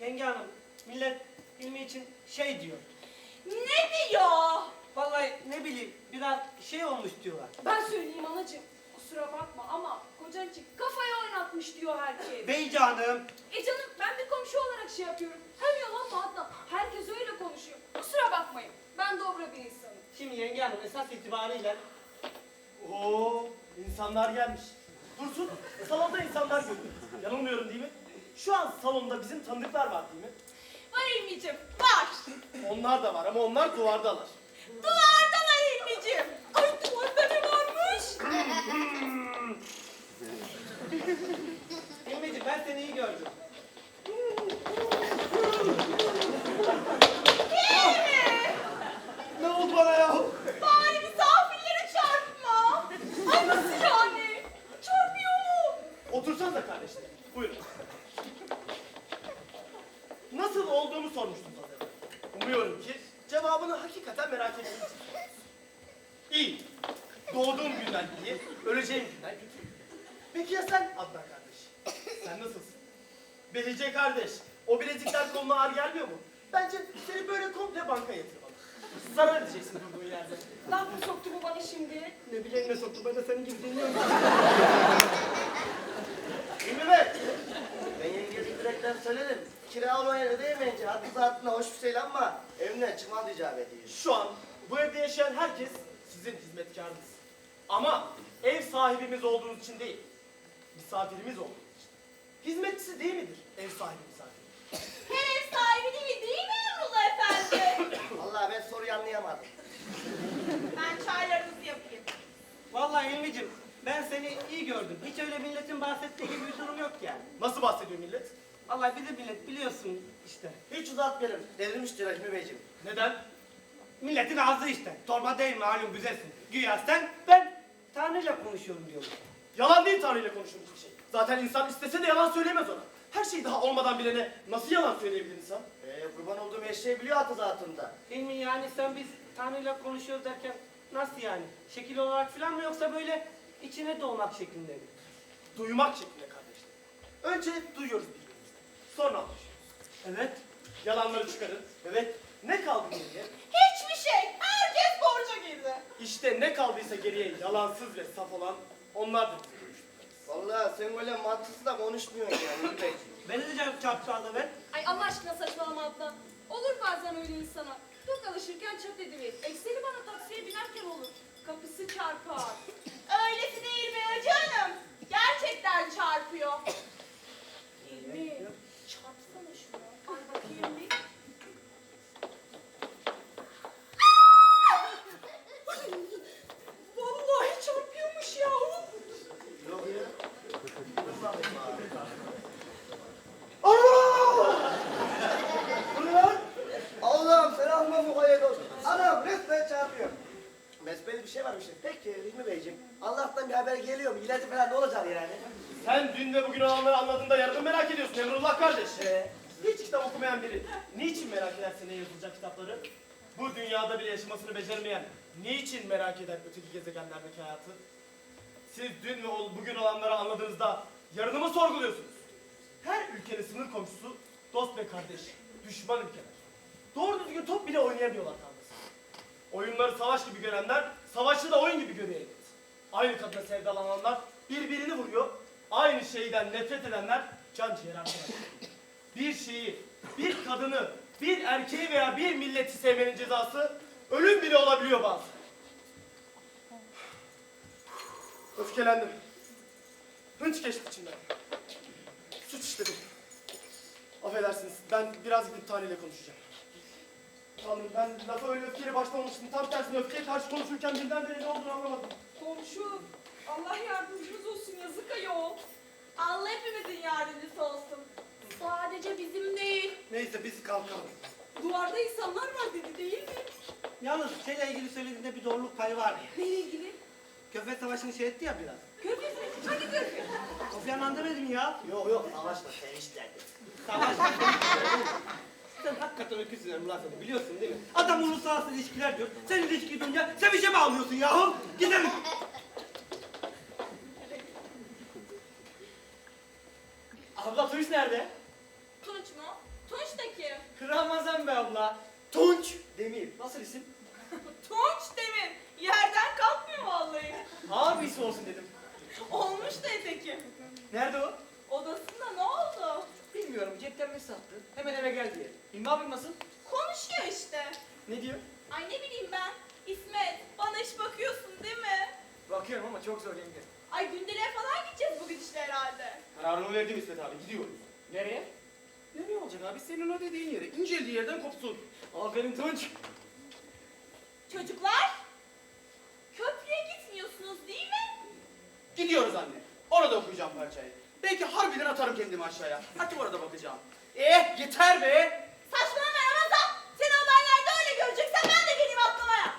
Yenge hanım, millet ilmi için şey diyor. Ne diyor? Vallahi ne bileyim biraz şey olmuş diyorlar. Ben söyleyeyim anacığım. Kusura bakma ama kocan için kafayı oynatmış diyor herkes. Bey canım. E canım ben bir komşu olarak şey yapıyorum. Hem yalan mı Adnan? Herkes öyle konuşuyor. Kusura bakmayın. Ben dobra bir insanım. Şimdi yenge hanım esas itibariyle Oo, insanlar gelmiş. Dursun, salonda insanlar görüyorum. Yanılmıyorum değil mi? Şu an salonda bizim tanıdıklar var değil mi? Var İlmicim, var. Onlar da var ama onlar duvardalar. Duvarda var İlmicim. Ay duvarda ne varmış? İlmeciğim ben seni iyi gördüm. Ne oldu bana ya? Bari misafirlere çarpma. Ay nasıl yani? Çarpıyor mu? Otursanıza kardeşler. Buyurun. Nasıl olduğumu sormuştum evvel. Umuyorum ki cevabını hakikaten merak ediyorsunuz. İyi. Doğduğum günden iyi, öleceğim günden kötü. Peki ya sen Adnan kardeş? Sen nasılsın? Belice kardeş, o bilezikler koluna ağır gelmiyor mu? Bence seni böyle komple banka yatırmalı. Zarar edeceksin durduğun yerde. Laf mı soktu bu bana şimdi? Ne bileyim ne soktu ben de senin gibi dinliyorum. Bey, ben yengeci direkten söyledim. Kira olmayı ödeyemeyince hakkı zatına hoş bir şey ama evine çıkmaz icap ediyor. Şu an bu evde yaşayan herkes sizin hizmetkarınız. Ama ev sahibimiz olduğunuz için değil, misafirimiz olduğunuz için. Hizmetçisi değil midir ev sahibi misafir? Her ev sahibi değil, değil mi Emrullah Efendi? Vallahi ben soruyu anlayamadım. ben çaylarınızı yapayım. Vallahi İlmiciğim ben seni iyi gördüm. Hiç öyle milletin bahsettiği gibi bir durum yok yani. Nasıl bahsediyor millet? Vallahi bizim millet biliyorsun işte. Hiç uzatmayalım. Devrilmiştir Hilmi Beyciğim. Neden? Milletin ağzı işte. Torba değil malum güzelsin. Güya sen ben Tanrı'yla konuşuyorum diyorlar. Yalan değil Tanrı ile konuştuğum hiçbir şey. Zaten insan istese de yalan söyleyemez ona. Her şey daha olmadan bilene nasıl yalan söyleyebilir insan? Ee, kurban olduğum eşeği biliyor hakkı zatında. İlmi yani sen biz Tanrı'yla konuşuyoruz derken nasıl yani? Şekil olarak falan mı yoksa böyle içine doğmak şeklinde mi? Duymak şeklinde kardeşler. Önce duyuyoruz birbirimizden. Sonra anlaşıyoruz. Evet. Yalanları çıkarın. Evet. Ne kaldı geriye? Hiçbir şey. Herkes borca girdi. İşte ne kaldıysa geriye yalansız ve saf olan onlardır. Vallahi sen böyle mantıksız da konuşmuyorsun yani Beyciğim. Beni de canım çarptı ben. Ay Allah aşkına saçmalama Adnan. Olur bazen öyle insana. Tok alışırken çat ediverir. Ekseri bana taksiye binerken olur. Kapısı çarpar. Öylesi değil be canım. Gerçekten çarpıyor. İlmi, çarpsana şunu. Ay bakayım bir. Vallahi çarpıyormuş yahu. Allah'ım selamına mukayyet olsun. Anam resmen çarpıyor. Besbelli bir şey varmış. Peki Hilmi Beyciğim, Allah'tan bir haber geliyor mu? İleride falan ne olacak yani? Sen dün ve bugün olanları anladığında yarını merak ediyorsun Emrullah kardeş. Ee, Hiç kitap okumayan biri niçin merak ederse ne yazılacak kitapları? Bu dünyada bile yaşamasını beceremeyen niçin merak eder öteki gezegenlerdeki hayatı? Siz dün ve bugün olanları anladığınızda yarını mı sorguluyorsunuz? Her ülkenin sınır komşusu dost ve kardeş, düşman ülkeler. Doğru düzgün top bile oynayamıyorlar kavgası. Oyunları savaş gibi görenler, savaşı da oyun gibi görüyor elbet. Aynı kadına sevdalananlar birbirini vuruyor. Aynı şeyden nefret edenler can ciğer arkadaşlar. Bir şeyi, bir kadını, bir erkeği veya bir milleti sevmenin cezası ölüm bile olabiliyor bazen. Öfkelendim. Hınç geçti içimden. Suç işledim. Affedersiniz, ben biraz gidip Tanrı ile konuşacağım. Tanrım ben lafa öyle öfkeyle başlamamıştım. Tam tersine öfkeye karşı konuşurken birdenbire ne olduğunu anlamadım. Komşu, Allah yardımcımız olsun yazık ayol. Allah hepimizin yardımcısı olsun. Sadece bizim değil. Neyse biz kalkalım. Duvarda insanlar var dedi değil mi? Yalnız şeyle ilgili söylediğinde bir doğruluk payı var ya. Neyle ilgili? Köfet savaşını şey etti ya biraz. Körfez mi? Hangi körfez? Kofi Annan demedim ya. yok yok, savaşla sevişlerdi. Savaş. Sen hakikaten öküzsün Emrullah seni biliyorsun değil mi? Adam uluslararası ilişkiler diyor. Sen ilişkiyi duyunca sevişe mi alıyorsun yahu? Gidelim. Abla Tunç nerede? Nasıl isim? Tunç Demir. Yerden kalkmıyor vallahi. Abisi olsun dedim. Olmuş da eteki. Nerede o? Odasında ne oldu? Bilmiyorum cepten mesaj attı. Hemen eve gel diye. İlmi abim nasıl? Konuşuyor işte. Ne diyor? Ay ne bileyim ben. İsmet bana iş bakıyorsun değil mi? Bakıyorum ama çok zor yenge. Ay gündeliğe falan gideceğiz bu gidişle herhalde. Kararımı verdim İsmet abi gidiyoruz. Nereye? Nereye olacak abi? Senin o dediğin yere. İnceldiği yerden kopsun. Aferin Tunç. Çocuklar. Köprüye gitmiyorsunuz değil mi? Gidiyoruz anne. Orada okuyacağım parçayı. Belki harbiden atarım kendimi aşağıya. Hadi orada bakacağım. Eh yeter be. Saçmalama Ramazan. Seni haberlerde öyle göreceksen ben de geleyim atlamaya.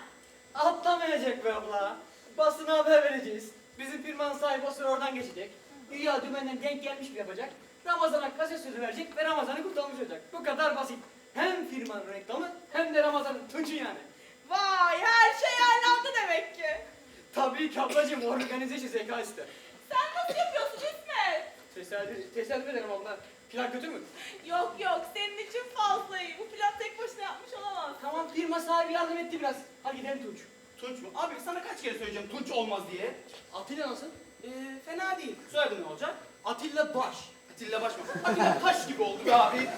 Atlamayacak be abla. Basına haber vereceğiz. Bizim firmanın sahibi o sıra oradan geçecek. Dünya dümenden denk gelmiş bir yapacak. Ramazan'a kaset sözü verecek ve Ramazan'ı kurtarmış olacak. Bu kadar basit. Hem firmanın reklamı hem de Ramazan'ın tuncu yani. Vay her şey ayarlandı demek ki. Tabii ki ablacığım organize işi zeka ister. Sen nasıl yapıyorsun İsmet? Teselli, teselli ederim abla. Plan kötü mü? Yok yok senin için fazla iyi. Bu plan tek başına yapmış olamaz. Tamam firma sahibi yardım etti biraz. Hadi gidelim Tunç. Tunç mu? Abi sana kaç kere söyleyeceğim Tunç olmaz diye. Atilla nasıl? Ee, fena değil. Soyadın ne olacak? Atilla Baş. Atilla Baş mı? Atilla Taş gibi oldu be abi.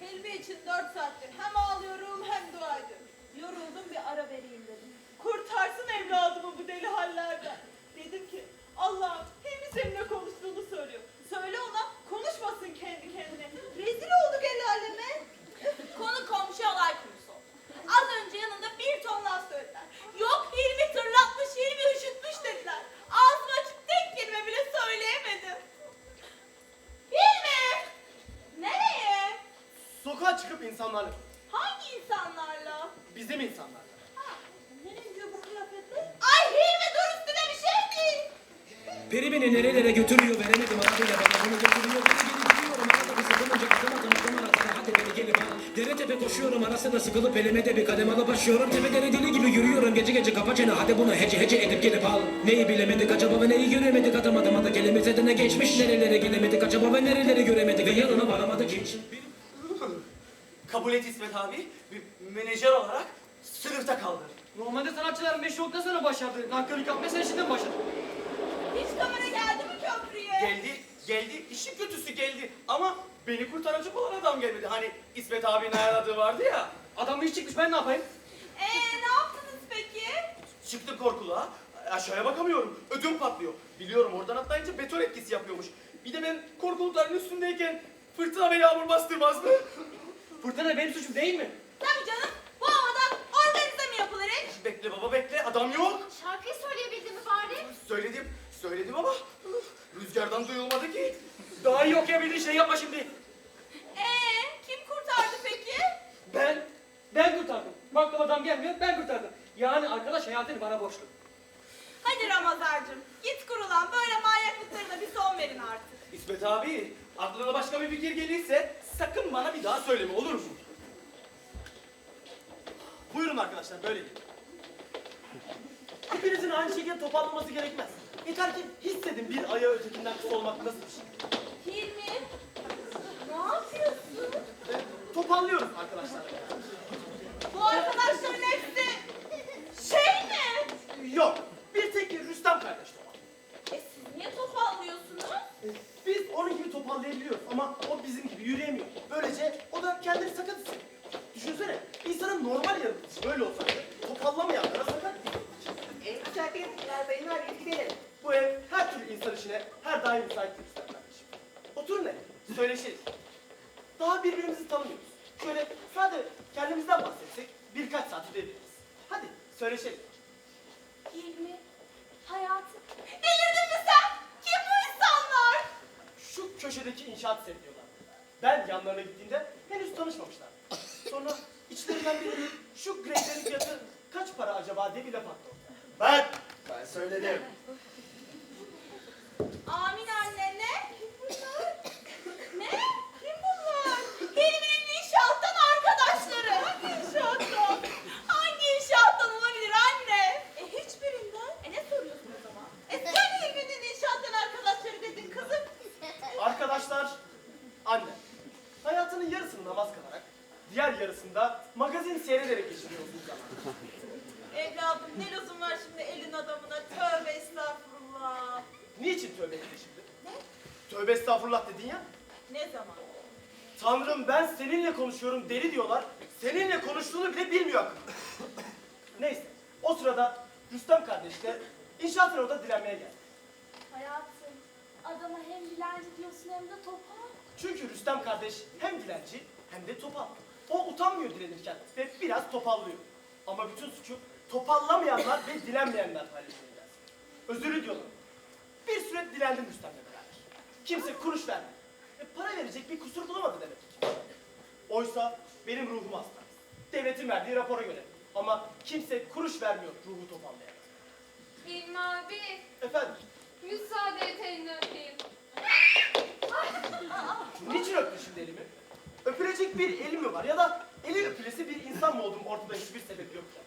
Helva için dört saattir hem ağlıyorum hem dua ediyorum. Yoruldum bir ara vereyim dedim. Kurtarsın evladımı bu deli hallerden. Dedim ki Allah'ım hem seninle konuştuğunu söylüyor. Söyle ona konuşmasın kendi kendine. Rezil olduk el aleme. Konu komşu olay konusu oldu. Az önce yanında bir ton laf söylediler. Yok Hilmi tırlatmış, Hilmi üşütmüş dediler. Ağzımı açıp tek kelime bile söyleyemedim. Hilmi! Nereye? Sokağa çıkıp insanlarla. Hangi insanlarla? Bizim insanlarla. Ha, nereye gidiyor bu kıyafetle? Ay Hilmi dur üstüne bir şey giy. Peri beni nerelere götürüyor veremedim abiyle bana bunu götürüyor beni gelip gidiyorum arada bir beni gelip al Dere tepe koşuyorum arasında sıkılıp elime de bir kadem alıp başlıyorum Tepelere deli gibi yürüyorum gece gece kapa çene hadi bunu hece hece edip gelip al Neyi bilemedik acaba ve neyi göremedik atamadım adı kelimesi de ne geçmiş Nerelere gelemedik acaba ve nereleri göremedik ve yanına varamadık hiç Kabul et İsmet abi. Bir menajer olarak sınıfta kaldır. Normalde sanatçıların beş nokta sonra başardı. Nankörlük yapmaya sen şimdiden başladın. Hiç kamera geldi mi köprüye? Geldi, geldi. İşin kötüsü geldi. Ama beni kurtaracak olan adam gelmedi. Hani İsmet abinin ayarladığı vardı ya. Adam iş çıkmış ben ne yapayım? Ee ne yaptınız peki? Çıktım korkuluğa. Aşağıya bakamıyorum. Ödüm patlıyor. Biliyorum oradan atlayınca beton etkisi yapıyormuş. Bir de ben korkulukların üstündeyken fırtına ve yağmur bastırmaz mı? Fırtına benim suçum değil mi? Tabii canım bu havada organize mi yapılır hiç? Bekle baba bekle. Adam yok. Şarkıyı söyleyebildin mi bari? Söyledim. Söyledim ama rüzgardan duyulmadı ki. Daha iyi okuyabildiğin şey yapma şimdi. Ee kim kurtardı peki? Ben, ben kurtardım. Baktım adam gelmiyor, ben kurtardım. Yani arkadaş hayatını bana borçlu. Hadi Ramazar'cığım git kurulan böyle manyaklıklarına bir son verin artık. İsmet abi aklına başka bir fikir gelirse sakın bana bir daha söyleme olur mu? Buyurun arkadaşlar böyle. Hepinizin aynı şekilde toparlanması gerekmez. Yeter ki hissedin bir ayağı ötekinden kısa olmak nasıl bir şey. Toparlıyoruz arkadaşlar. Bu arkadaşların hepsi şey mi? Yok bir tek Rüstem kardeş topar. E siz niye topallıyorsunuz? Biz onun gibi toparlayabiliyoruz ama o bizim gibi yürüyemiyor. Böylece o da kendini sakat hissediyor. Düşünsene insanın normal yaratıcısı böyle olsaydı topallamayanlara sakat En güzel bir benim hadi gidelim. Bu ev her türlü insan işine her daim müsaitlik ister kardeşim. Oturun ne? Söyleşiriz. Daha birbirimizi tanımıyoruz. Şöyle sadece kendimizden bahsetsek birkaç saat ödeyebiliriz. Hadi söyleşelim. Hilmi, hayatım. Delirdin mi sen? Kim bu insanlar? Şu köşedeki inşaat seviyorlar. Ben yanlarına gittiğimde henüz tanışmamışlar. Sonra içlerinden biri şu greklerin fiyatı kaç para acaba diye bir laf attı. Ben, ben söyledim. Amin anne ne? Kim bunlar? ne? Kim bunlar? Hilmi'nin inşaattan arkadaşları. Hangi inşaattan? Hangi inşaattan olabilir anne? E hiçbirinden. E ne soruyorsun o zaman? E sen Hilmi'nin inşaattan arkadaşları dedin diğer yarısında magazin seyrederek geçiriyor uzun zaman. Evladım ne lüzum var şimdi elin adamına? Tövbe estağfurullah. Niçin tövbe ettin şimdi? Tövbe estağfurullah dedin ya. Ne zaman? Tanrım ben seninle konuşuyorum deli diyorlar. Seninle konuştuğunu bile bilmiyor. Neyse o sırada Rüstem kardeş de inşaat orada dilenmeye geldi. Hayatım, adama hem dilenci diyorsun hem de topal. Çünkü Rüstem kardeş hem dilenci hem de topal. O utanmıyor dilenirken ve biraz topallıyor. Ama bütün suçu topallamayanlar ve dilenmeyenler paylaşıyor biraz. Özürü diyorlar. Bir süre dilendim Rüstem'le beraber. Kimse kuruş vermedi. E, para verecek bir kusur bulamadı demek ki. Oysa benim ruhum hasta. Devletin verdiği rapora göre. Ama kimse kuruş vermiyor ruhu topallayana. Hilmi abi, Efendim, müsaade et elini öpeyim. niçin öptün şimdi elimi? Öpülecek bir elim mi var ya da eli öpülesi bir insan mı oldum ortada hiçbir sebep yokken?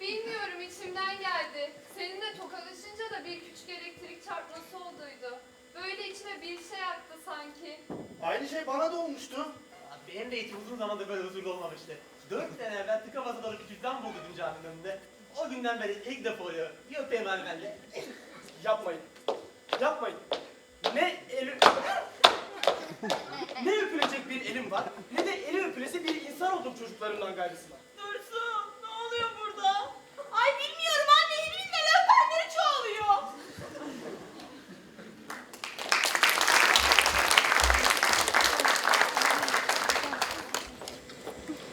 Bilmiyorum içimden geldi. Seninle tokalaşınca da bir küçük elektrik çarpması olduydu. Böyle içime bir şey aktı sanki. Aynı şey bana da olmuştu. Benim de içim uzun zamandır böyle huzurlu olmamıştı. Dört sene evvel tıka basa dolu bir cüzdan buldum caminin önünde. O günden beri ilk defa oluyor. Bir öpeyim hanımefendi. Yapmayın. Yapmayın. Ne eli... ne öpülecek bir elim var, ne de eli öpülesi bir insan oldum çocuklarımdan gayrısı var. Dursun ne oluyor burada? Ay bilmiyorum anne elimin öpenleri çoğalıyor.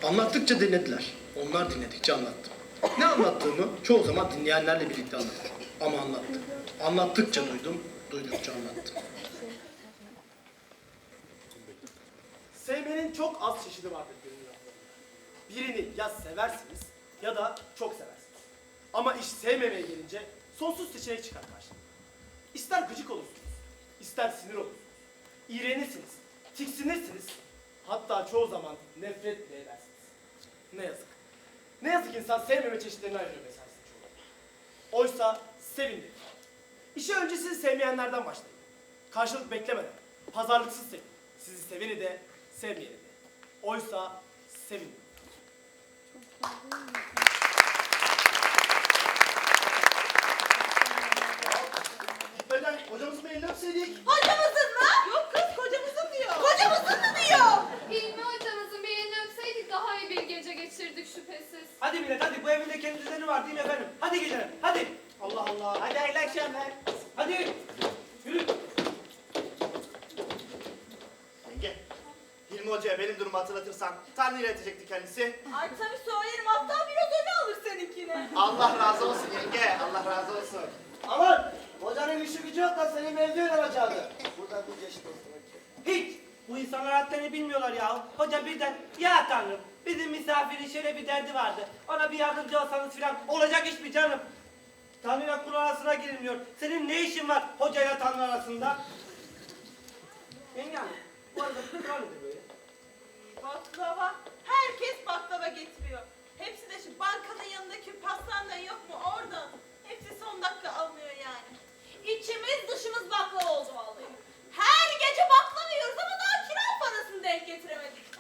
Anlattıkça dinlediler. Onlar dinledikçe anlattım. Ne anlattığımı çoğu zaman dinleyenlerle birlikte anlattım. Ama anlattım. Anlattıkça duydum, duydukça anlattım. Sevmenin çok az çeşidi vardır gönül. Birini ya seversiniz ya da çok seversiniz. Ama iş sevmemeye gelince sonsuz seçenek çıkar karşınıza. İster gıcık olursunuz, ister sinir olursunuz. İğrenirsiniz, tiksinirsiniz. Hatta çoğu zaman nefret bile edersiniz. Ne yazık. Ne yazık insan sevmeme çeşitlerini ayırıyor meselesi çoğu. Oysa sevin. İşe önce sizi sevmeyenlerden başlayın. Karşılık beklemeden, pazarlıksız sevin. Sizi seveni de, sevmeyeni de. Oysa sevin. Gitmeden hocamızın bir elini öpseydik. Hocamızın mı? Yok kız kocamızın diyor. Kocamızın mı diyor? Hilmi hocamızın bir elini öpseydik daha iyi bir gece geçirdik şüphesiz. Hadi millet hadi bu evin de kendi düzeni var değil mi efendim? Hadi gidelim hadi. Allah Allah. Hadi hayırlı akşamlar. Hadi. Yürü. Hilmi Hoca'ya benim durumu hatırlatırsan Tanrı iletecekti kendisi. Ay tabii söylerim hatta biraz öne alır seninkini. Allah razı olsun yenge, Allah razı olsun. Aman! Hocanın işi gücü yok da seni mevzuya alacaktı. Buradan bir geçti olsun. Hiç. Bu insanlar haddini bilmiyorlar ya. Hoca birden ya tanrım bizim misafirin şöyle bir derdi vardı. Ona bir yardımcı olsanız filan olacak iş mi canım? Tanrı'yla kul arasına girilmiyor. Senin ne işin var hocayla Tanrı arasında? Yenge hanım, bu arada böyle? Baklava. Herkes baklava getiriyor. Hepsi de şu bankanın yanındaki pastaneden yok mu oradan. Hepsi son dakika alınıyor yani. İçimiz dışımız baklava oldu vallahi. Her gece baklava yiyoruz ama daha kira parasını denk getiremedik.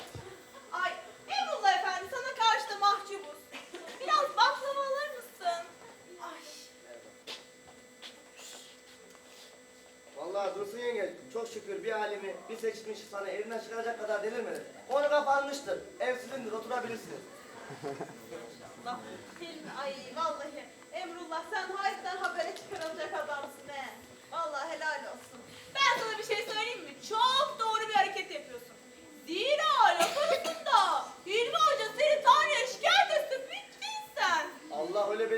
Dursun yenge çok şükür bir alimi bir seçmiş sana evinden çıkaracak kadar delirmedi. Konu kapanmıştır. Ev sizindir oturabilirsiniz. Allah. Hilmi, ay vallahi Emrullah sen hayattan habere çıkarılacak adamsın he. Vallahi helal olsun. Ben sana bir şey söyleyeyim mi? Çok doğru bir hareket yapıyorsun. Zira laf arasında Hilmi Hoca seni Tanrı'ya şikayet etsin bittin sen.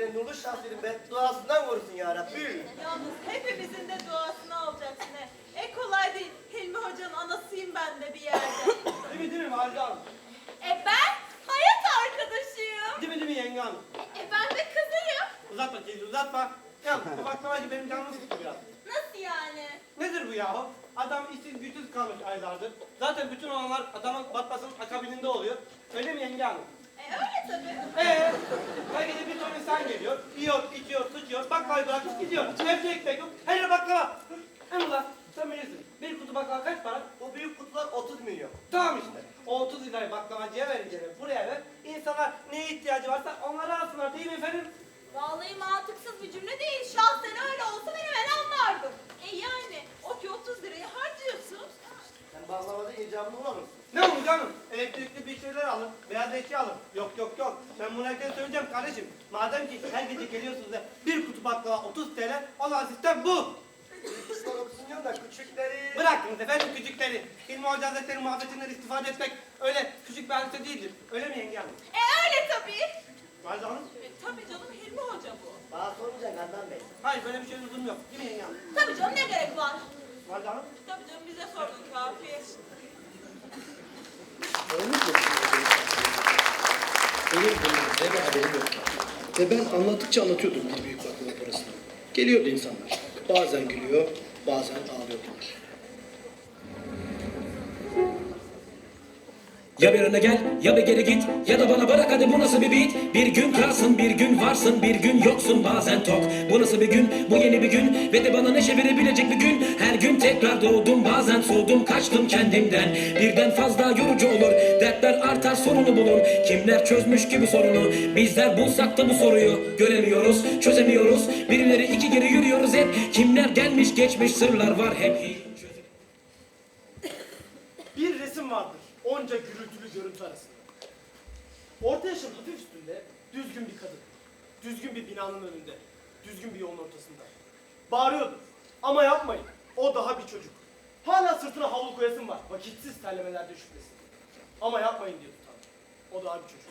Benim nurlu şahsiyetim ben duasından korusun ya Rabbi. Yalnız hepimizin de duasını alacaksın he. E kolay değil. Hilmi Hoca'nın anasıyım ben de bir yerde. Değil mi değil mi Hanım? e ben hayat arkadaşıyım. Değil mi değil mi yenge hanım? E ben de kızıyım. Uzatma teyze uzatma. Ya bu baklavacı benim canımı sıktı biraz. Nasıl yani? Nedir bu yahu? Adam işsiz güçsüz kalmış aylardır. Zaten bütün olanlar adamın batmasının akabininde oluyor. Öyle mi yenge hanım? Öyle tabii. Ee, her gece bir ton insan geliyor. Yiyor, içiyor, sıçıyor, baklavayı bırakıp gidiyor. Evde ekmek yok, her yer baklava. Emrullah, sen bilirsin. Bir kutu baklava kaç para? Bu büyük kutular 30 milyon. Tamam işte. O 30 lirayı baklavacıya vereceğim. Buraya ver. İnsanlar neye ihtiyacı varsa onları alsınlar değil mi efendim? Vallahi mantıksız bir cümle değil. Şahsen öyle olsa ben hemen anlardım. E yani o ki 30 lirayı harcıyorsun. Baklavada icabını bulur musun? Ne olur canım? Elektrikli bir şeyler alın. Beyaz eşya alın. Yok yok yok. Ben bunu herkese söyleyeceğim kardeşim. Madem ki her gece geliyorsunuz da bir kutu baklava 30 TL. Olan sistem bu. Okusun da küçükleri... Bırakınız efendim küçükleri. İlmi Hoca Hazretleri muhabbetinden istifade etmek öyle küçük bir hadise değildir. Öyle mi yenge hanım? E öyle tabii. Valide hanım? E tabii canım Hilmi Hoca bu. Bana sormayacaksın Adnan Bey. Hayır böyle bir şey lüzum yok. Değil mi yenge hanım? Tabii canım ne gerek var? Canım bize sordun kafi. Yok. Ve ben anlattıkça anlatıyordum bir büyük baklava parasını. Geliyordu insanlar. Bazen gülüyor, bazen ağlıyordular. Ya bir öne gel ya bir geri git ya da bana bırak hadi bu nasıl bir beat? Bir gün kralsın bir gün varsın bir gün yoksun bazen tok. Bu nasıl bir gün bu yeni bir gün? Ve de bana neşe verebilecek bir gün? Her gün tekrar doğdum bazen soğudum kaçtım kendimden. Birden fazla yorucu olur dertler artar sorunu bulun Kimler çözmüş ki bu sorunu? Bizler bulsak da bu soruyu. Göremiyoruz çözemiyoruz. Birileri iki geri yürüyoruz hep. Kimler gelmiş geçmiş sırlar var hep. Bir resim vardır. Onca arasında. Orta yaşın hafif üstünde düzgün bir kadın. Düzgün bir binanın önünde. Düzgün bir yolun ortasında. Bağırıyordu. Ama yapmayın. O daha bir çocuk. Hala sırtına havlu koyasın var. Vakitsiz terlemelerde şüphesiz. Ama yapmayın diyordu Tanrı. O daha bir çocuk.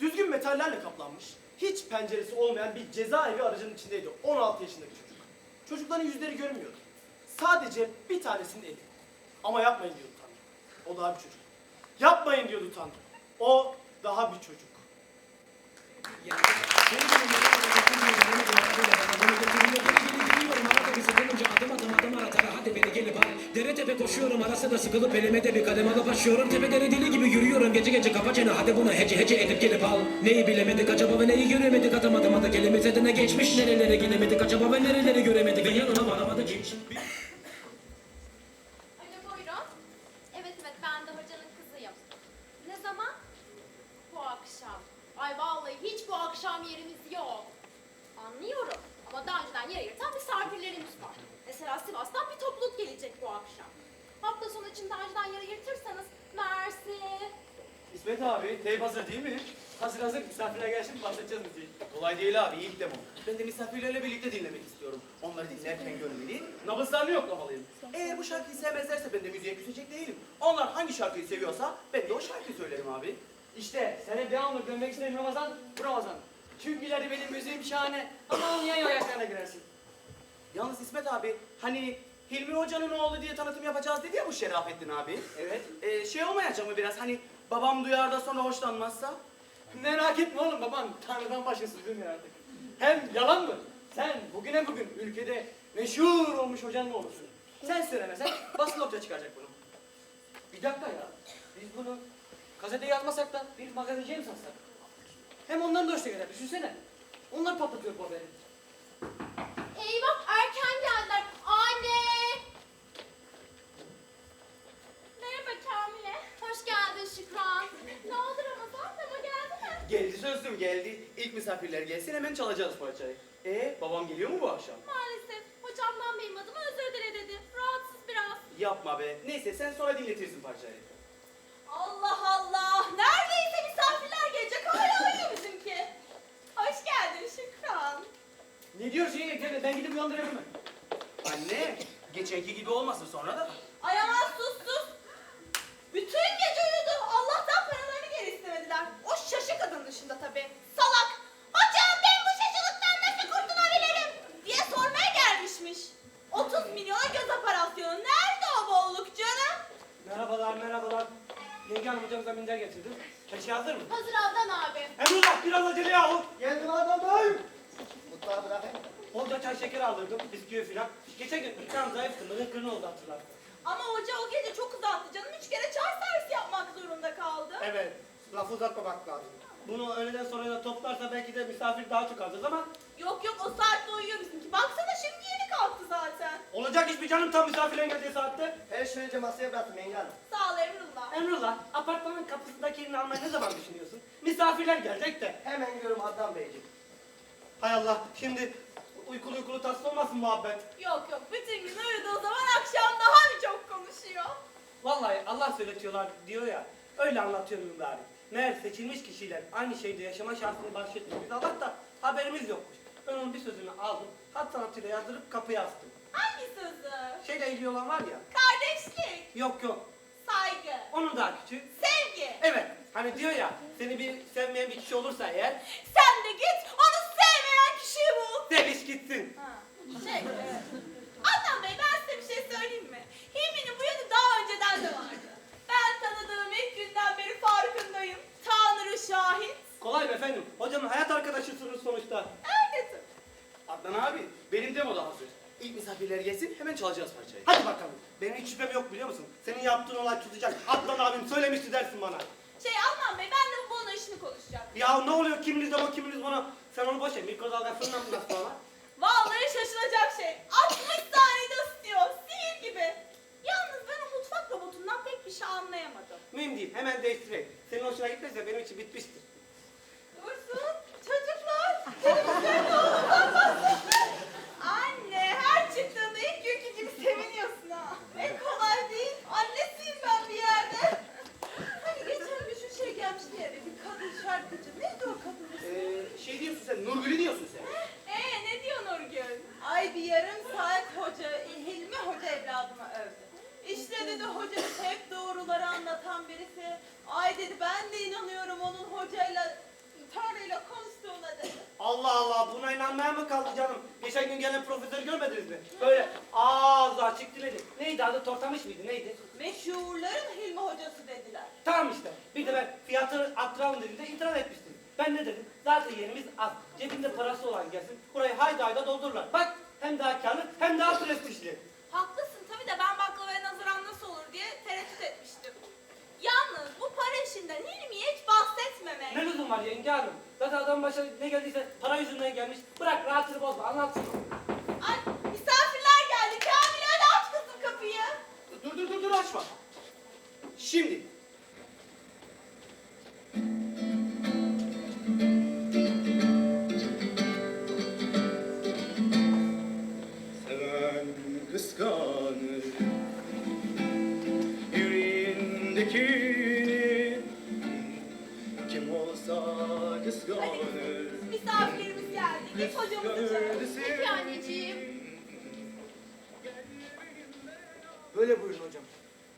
Düzgün metallerle kaplanmış, hiç penceresi olmayan bir cezaevi aracının içindeydi 16 yaşındaki çocuk. Çocukların yüzleri görünmüyordu. Sadece bir tanesinin eli. Ama yapmayın diyordu Tanrı. O daha bir çocuk. Yapmayın diyordu Tanrı. O daha bir çocuk. Dere tepe koşuyorum arası da sıkılıp elime de bir kadem alıp başlıyorum Tepe dere deli gibi yürüyorum gece gece kafa çene hadi bunu hece hece edip gelip al Neyi bilemedik acaba ve neyi göremedik atamadım adı kelimesi de ne geçmiş Nerelere gidemedik acaba ve nereleri göremedik yanına varamadık hiç Alo buyurun. Evet evet ben de hocanın kızıyım. Ne zaman? Bu akşam. Ay vallahi hiç bu akşam yerimiz yok. Anlıyorum. Ama daha önceden yer ayırtan misafirlerimiz var. Mesela Sivas'tan bir topluluk gelecek bu akşam. Hafta sonu için daha önceden yer ayırtırsanız Mersi. İsmet abi teyp hazır değil mi? Hazır hazır misafirler gelsin bahsedeceğiz müziği. Kolay değil abi ilk demo. Ben de misafirlerle birlikte dinlemek istiyorum. Onları dinlerken görmeli, Nabızlarını yoklamalıyım. Eğer bu şarkıyı sevmezlerse ben de müziğe küsecek değilim. Onlar hangi şarkıyı seviyorsa ben de o şarkıyı söylerim abi. İşte seni devamlı görmek istedim Ramazan, bu Ramazan. Çünkü ileride benim müziğim şahane ama anlayan ayaklarına girersin. Yalnız İsmet abi hani Hilmi Hoca'nın oğlu diye tanıtım yapacağız dedi ya bu Şerafettin abi. Evet. Ee, şey olmayacak mı biraz hani babam duyar da sonra hoşlanmazsa? Merak etme oğlum baban Tanrı'dan başkası bilmiyor artık. Hem yalan mı? Sen bugüne bugün ülkede meşhur olmuş hocan mı olursun? Sen söylemesen basın ortaya çıkaracak bunu. Bir dakika ya. Biz bunu gazete yazmasak da bir magazinciye mi satsak? Hem onların da hoşuna gider. Düşünsene. Onlar patlatıyor bu haberi. Eyvah erken geldiler. Anne. Merhaba Kamile. Hoş geldin Şükran. Ne oldu Ramazan? Mama geldi mi? Geldi. İlk misafirler gelsin hemen çalacağız parçayı. Ee babam geliyor mu bu akşam? Maalesef hocamdan benim adıma özür dile dedi. Rahatsız biraz. Yapma be. Neyse sen sonra dinletirsin parçayı. Allah Allah. Neredeyse misafirler gelecek. Hala uyuyor bizimki. Hoş geldin Şükran. Ne yenge? Gel, Ben gidip uyandırıyorum hemen. Anne geçenki gibi olmasın sonra da. Ay aman sus sus. Bütün gece uyudu. Allah'tan paralarını geri istemediler. O şaşı kadın dışında tabii. Salak. Hocam ben bu şaşılıktan nasıl kurtulabilirim? Diye sormaya gelmişmiş. 30 milyona göz operasyonu. Nerede o bolluk canım? Merhabalar merhabalar. Yenge hanım hocamıza minder getirdim. Her şey hazır mı? Hazır Adnan abi. Emrullah biraz acele yahu. Geldim Adnan Bey. Mutfağı bırakayım. Bolca çay şeker aldırdım, bisküvi filan. Geçen gün mırın kırın oldu hatırlarsın. Ama hoca o gece çok uzattı canım. Üç kere çay servisi yapmak zorunda kaldı. Evet, lafı uzatmamak lazım. Bunu öğleden sonra da toplarsa belki de misafir daha çok alacağız ama Yok yok o saatte uyuyor bizimki. Baksana şimdi yeni kalktı zaten. olacak iş mi canım tam misafirin geldiği saatte? Her şeyi önce masaya bıraktım yenge hanım. Sağ ol Emrullah. Emrullah, apartmanın kapısındaki elini almayı ne zaman düşünüyorsun? Misafirler gelecek de. Hemen gidiyorum Adnan Beyciğim. Hay Allah, şimdi uykulu uykulu tatlı olmasın muhabbet. Yok yok bütün gün uyuduğu zaman akşam daha mı çok konuşuyor? Vallahi Allah söyletiyorlar diyor ya, öyle anlatıyor mübarek. Meğer seçilmiş kişiler aynı şeyde yaşama şansını bahşetmiyor. Biz Allah da haberimiz yokmuş. Ben onun bir sözünü aldım, hat sanatıyla yazdırıp kapıya astım. Hangi sözü? Şeyle ilgili olan var ya, Kardeşlik, yok yok, saygı, onun daha küçüğü. sevgi. Evet, hani diyor ya, seni bir sevmeyen bir kişi olursa eğer, Sen de git onu. Seviş gitsin. Ha, şey, e, Adnan Bey ben size bir şey söyleyeyim mi? Hilmi'nin bu yönü daha önceden de vardı. Ben tanıdığım ilk günden beri farkındayım. Tanrı şahit. Kolay mı efendim? Hocamın hayat arkadaşısınız sonuçta. Tabii. Adnan abi benim demo da hazır. İlk misafirler gelsin hemen çalacağız parçayı. Hadi bakalım. Benim hiç şüphem yok biliyor musun? Senin yaptığın olay tutacak. Adnan abim söylemişti dersin bana. Şey Adnan Bey ben de bu işini konuşacağım. Ya ne oluyor kiminiz de bu kiminiz bana? Sen onu boş ver. Mikrodalga fırından mı nasıl falan? Vallahi şaşılacak şey. 60 saniyede ısıtıyor. Sihir gibi. Yalnız ben o mutfak robotundan pek bir şey anlayamadım. Mühim değil. Hemen değiştireyim. Senin hoşuna gitmezse benim için bitmiştir. Dursun çocuklar. Teneffüslerin oğlundan bahsettin. Anne her çıktığında ilk günkü gibi seviniyorsun ha. Ne kolay değil. Annesiyim ben bir yerde. Hani geçen gün şu şey gelmişti ya bir kadın şarkıcı. Neydi o kadın ismi? Ee, şey diyorsun sen Nurgül'ü diyorsun sen. Ee ne diyor Nurgül? Ay bir yarım saat hoca, Hilmi Hoca evladıma övdü. İşte dedi hoca hep doğruları anlatan birisi. Ay dedi ben de inanıyorum onun hocayla, Tanrı'yla konuştuğuna dedi. Allah Allah buna inanmaya mı kaldı canım? Geçen gün gelen profesörü görmediniz mi? Böyle ağzı açık diledi. Neydi adı tortamış mıydı neydi? Meşhurların Hilmi Hocası dediler. Tamam işte. Bir de ben fiyatı arttıralım dediğinde itiraz etmiştim. Ben ne dedim? Zaten yerimiz az. Cebinde parası olan gelsin. Burayı hayda hayda doldururlar. Bak hem daha karlı hem daha prestijli. Haklısın tabii de ben baklavaya nazaran nasıl olur diye tereddüt etmiştim. Yalnız bu para işinden Hilmi'ye hiç bahsetmemek. Ne lüzum var yenge hanım? Zaten adam başına ne geldiyse para yüzünden gelmiş. Bırak rahatını bozma anlatsın. Ay misafirler geldi. Kamil hadi aç kızım kapıyı. Dur dur dur dur açma. Şimdi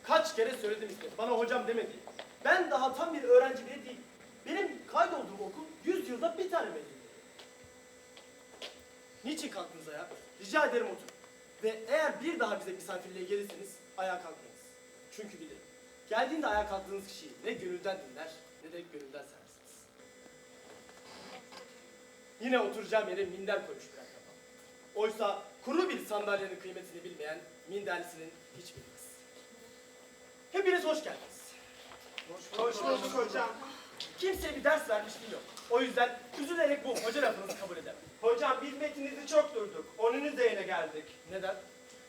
Kaç kere söyledim işte. Bana hocam demedi. Ben daha tam bir öğrenci bile değilim. Benim kaydolduğum okul 100 yılda bir tane mezun. Niçin kalktınız ayağa? Rica ederim oturun. Ve eğer bir daha bize misafirliğe gelirseniz ayağa kalkmayınız. Çünkü bilirim. Geldiğinde ayağa kalktığınız kişiyi ne gönülden dinler ne de gönülden seversiniz. Yine oturacağım yere minder koymuş bir akrabam. Oysa kuru bir sandalyenin kıymetini bilmeyen minderlisinin hiç bilmez. Hepiniz hoş geldiniz. Hoş bulduk hocam. Kimseye bir ders vermişliğim yok. O yüzden üzülerek bu hoca lafınızı kabul edemem. Hocam biz metinizi çok durduk. Onun üzerine geldik. Neden?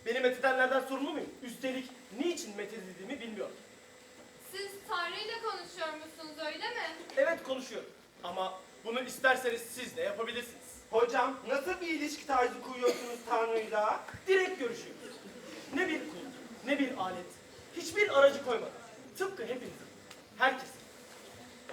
Beni methedenlerden sorumlu muyum? Üstelik niçin methedildiğimi bilmiyorum. Siz Tanrı ile konuşuyormuşsunuz öyle mi? Evet konuşuyorum. Ama bunu isterseniz siz de yapabilirsiniz. Hocam nasıl bir ilişki tarzı kuruyorsunuz Tanrı'yla? Direkt görüşüyoruz. Ne bir kul, ne bir alet, hiçbir aracı koymadan. Tıpkı hepinizin, herkesin.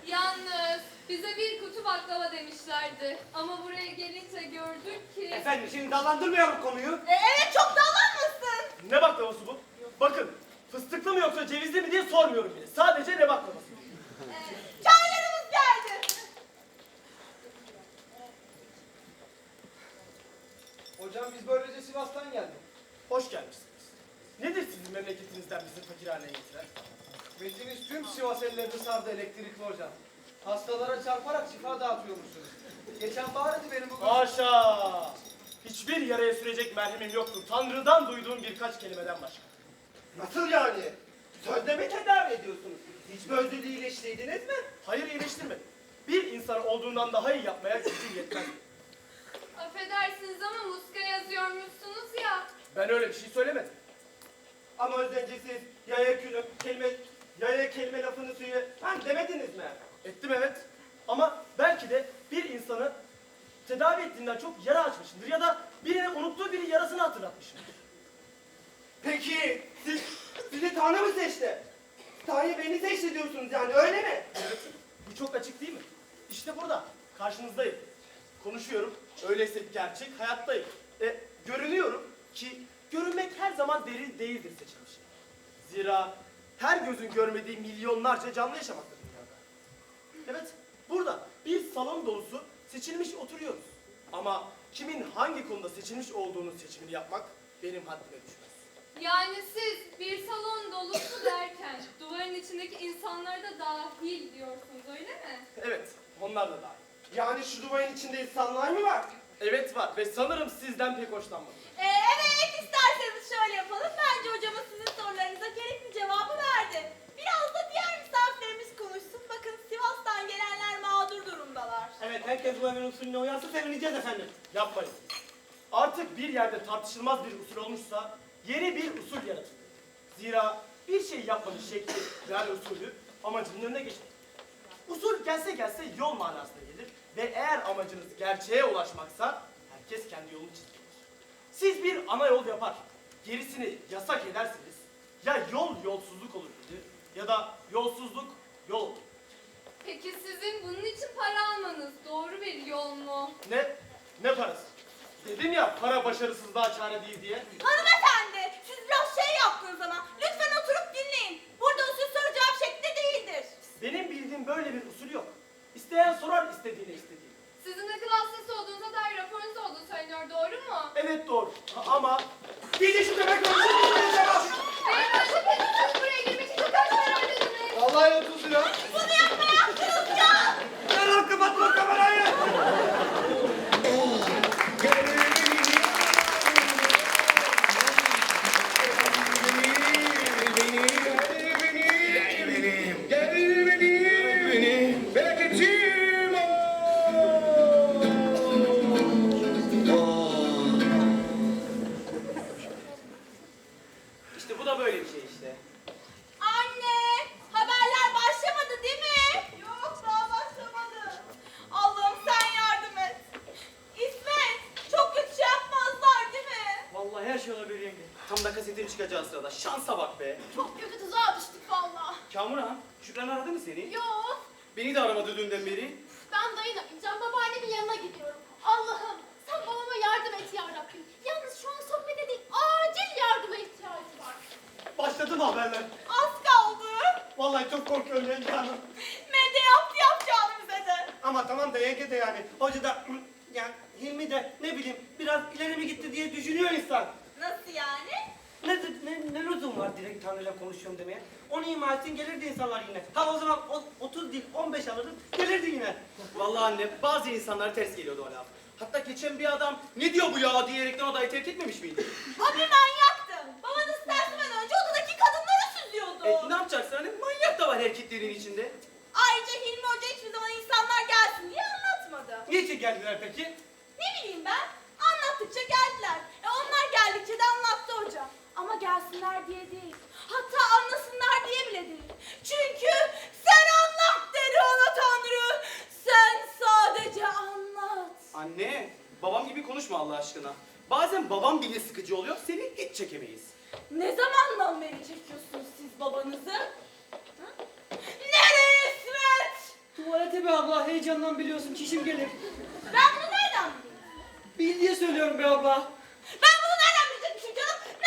Yalnız bize bir kutu baklava demişlerdi. Ama buraya gelince gördük ki... Efendim şimdi dallandırmayalım konuyu. E, evet çok dallanmasın. Ne baklavası bu? Bakın, fıstıklı mı yoksa cevizli mi diye sormuyorum bile. Sadece ne baklavası? E, çaylarımız geldi. Hocam biz böylece Sivas'tan geldik. Hoş gelmişsiniz. Nedir sizin memleketinizden bizi fakirhaneye getiren? Metiniz tüm Sivas ellerini sardı elektrikli hocam. Hastalara çarparak şifa dağıtıyormuşsunuz. Geçen baharıydı benim bugün. Haşa! Hiçbir yaraya sürecek merhemim yoktur. Tanrı'dan duyduğum birkaç kelimeden başka. Nasıl yani? Sözde mi tedavi ediyorsunuz? Hiç böyle iyileştirdiniz mi? Hayır iyileştirmedim. Bir insan olduğundan daha iyi yapmaya gücüm yetmez. Affedersiniz ama muska yazıyormuşsunuz ya. Ben öyle bir şey söylemedim. Ama az önce siz yaya külüm, kelime Yaya kelime lafını suyu. Lan demediniz mi? Ettim evet. Ama belki de bir insanı tedavi ettiğinden çok yara açmışımdır ya da birine unuttuğu bir yarasını hatırlatmışımdır. Peki siz, sizi Tanrı mı seçti? Tanrı beni seçti diyorsunuz yani öyle mi? Evet, bu çok açık değil mi? İşte burada, karşınızdayım. Konuşuyorum, öyleyse gerçek hayattayım. E, görünüyorum ki görünmek her zaman delil değildir seçilmiş. Zira her gözün görmediği milyonlarca canlı yaşamaktadır dünyada. Evet, burada bir salon dolusu seçilmiş oturuyoruz. Ama kimin hangi konuda seçilmiş olduğunu seçimini yapmak benim haddime düşmez. Yani siz bir salon dolusu derken duvarın içindeki insanları da dahil diyorsunuz öyle mi? Evet, onlar da dahil. Yani şu duvarın içinde insanlar mı var? Evet var ve sanırım sizden pek hoşlanmadım. Ee, evet isterseniz şöyle yapalım. Bence hocamız sizin sorularınıza gerekli cevabı verdi. Biraz da diğer misafirlerimiz konuşsun. Bakın Sivas'tan gelenler mağdur durumdalar. Evet herkes bu evin usulüne uyarsa sevineceğiz efendim. Yapmayın. Artık bir yerde tartışılmaz bir usul olmuşsa yeni bir usul yaratılır. Zira bir şey yapmanın şekli yani usulü amacının önüne geçer. Usul gelse gelse yol manasına gelir ve eğer amacınız gerçeğe ulaşmaksa herkes kendi yolunu çizer. Siz bir ana yol yapar, gerisini yasak ederseniz ya yol yolsuzluk olur dedi ya da yolsuzluk yol olur. Peki sizin bunun için para almanız doğru bir yol mu? Ne? Ne parası? Dedim ya para başarısızlığa çare değil diye. Hanımefendi siz biraz şey yaptınız ama lütfen oturup dinleyin. Burada usul soru cevap şeklinde değildir. Benim bildiğim böyle bir. İsteyen sorar istediğine istediğini. Sizin akıl hastası olduğunuza dair raporunuz olduğu söyleniyor doğru mu? Evet doğru Ha- ama Gidin şu köpek konuşun cevap. Beyefendi peki siz buraya girmek için kaç para ödediniz? Vallahi 30 lira. Bunu yapma yaptınız ya. Derhal kapat bu Kasetin çıkacağı sırada. Şansa bak be. Çok kötü tuzağa düştük valla. Kamuran, Şükran aradı mı seni? Yo, Beni de aramadı dünden beri. ben dayanamayacağım. Babaannemin yanına gidiyorum. Allah'ım sen babama yardım et ya Rabbim. Yalnız şu an sohbete değil, acil yardıma ihtiyacı var. Başladı mı haberler? Az kaldı. Vallahi çok korkuyorum yenge hanım. Medya yaptı yapacağını bize de. Ama tamam da yenge de yani. Hoca da yani Hilmi de ne bileyim biraz ileri mi gitti diye düşünüyor insan. Nasıl yani? Ne, ne, ne lüzum var direkt Tanrı'yla konuşuyorum demeye? Onu ima etsin gelirdi insanlar yine. Ha o zaman o, 30 değil 15 alırdım gelirdi yine. Vallahi anne bazı insanlara ters geliyordu o laf. Hatta geçen bir adam ne diyor bu ya diyerekten odayı terk etmemiş miydi? O bir manyaktı. Babanız tersinden önce odadaki kadınları süzüyordu. E, ne yapacaksın hani manyak da var erkeklerin içinde. Ayrıca Hilmi Hoca hiçbir zaman insanlar gelsin diye anlatmadı. Niçin geldiler peki? Ne bileyim ben? Anlattıkça geldiler. E onlar geldikçe de anlattı hoca. Ama gelsinler diye değil. Hatta anlasınlar diye bile değil. Çünkü sen anlat dedi ona Tanrı. Sen sadece anlat. Anne, babam gibi konuşma Allah aşkına. Bazen babam bile sıkıcı oluyor, seni hiç çekemeyiz. Ne zamandan beri çekiyorsunuz siz babanızı? Hı? Nereye İsmet? Tuvalete be abla heyecandan biliyorsun çişim gelir. Ben bunu nereden bileyim? Bil diye söylüyorum be abla. Ben bunu?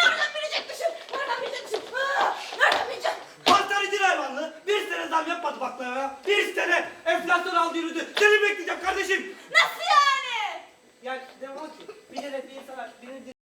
Nereden bilecekmişim? Nereden bilecekmişim? Aa, nereden bileceğim? Pazar idil hayvanlı. Bir sene zam yapmadı baklava ya. Bir sene enflasyon aldı yürüdü. Seni bekleyeceğim kardeşim. Nasıl yani? Yani devam ki bir de bir insana birini